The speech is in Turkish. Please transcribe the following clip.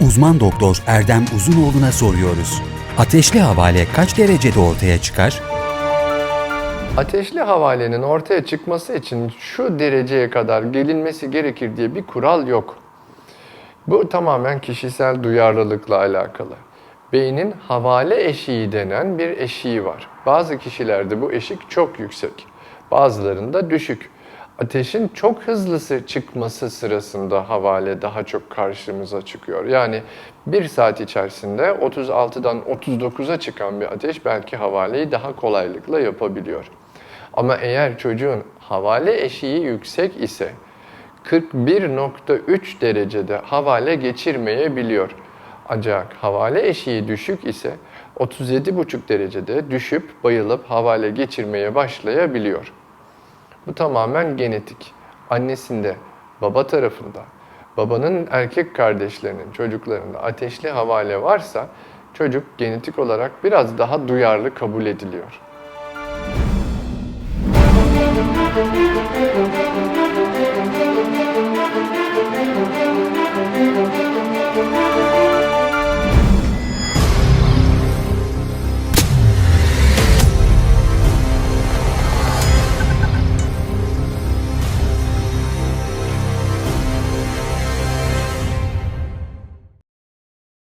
Uzman doktor Erdem Uzunoğlu'na soruyoruz. Ateşli havale kaç derecede ortaya çıkar? Ateşli havalenin ortaya çıkması için şu dereceye kadar gelinmesi gerekir diye bir kural yok. Bu tamamen kişisel duyarlılıkla alakalı. Beynin havale eşiği denen bir eşiği var. Bazı kişilerde bu eşik çok yüksek, bazılarında düşük. Ateşin çok hızlısı çıkması sırasında havale daha çok karşımıza çıkıyor. Yani bir saat içerisinde 36'dan 39'a çıkan bir ateş belki havaleyi daha kolaylıkla yapabiliyor. Ama eğer çocuğun havale eşiği yüksek ise 41.3 derecede havale geçirmeyebiliyor. Ancak havale eşiği düşük ise 37.5 derecede düşüp bayılıp havale geçirmeye başlayabiliyor. Bu tamamen genetik. Annesinde, baba tarafında, babanın erkek kardeşlerinin çocuklarında ateşli havale varsa çocuk genetik olarak biraz daha duyarlı kabul ediliyor.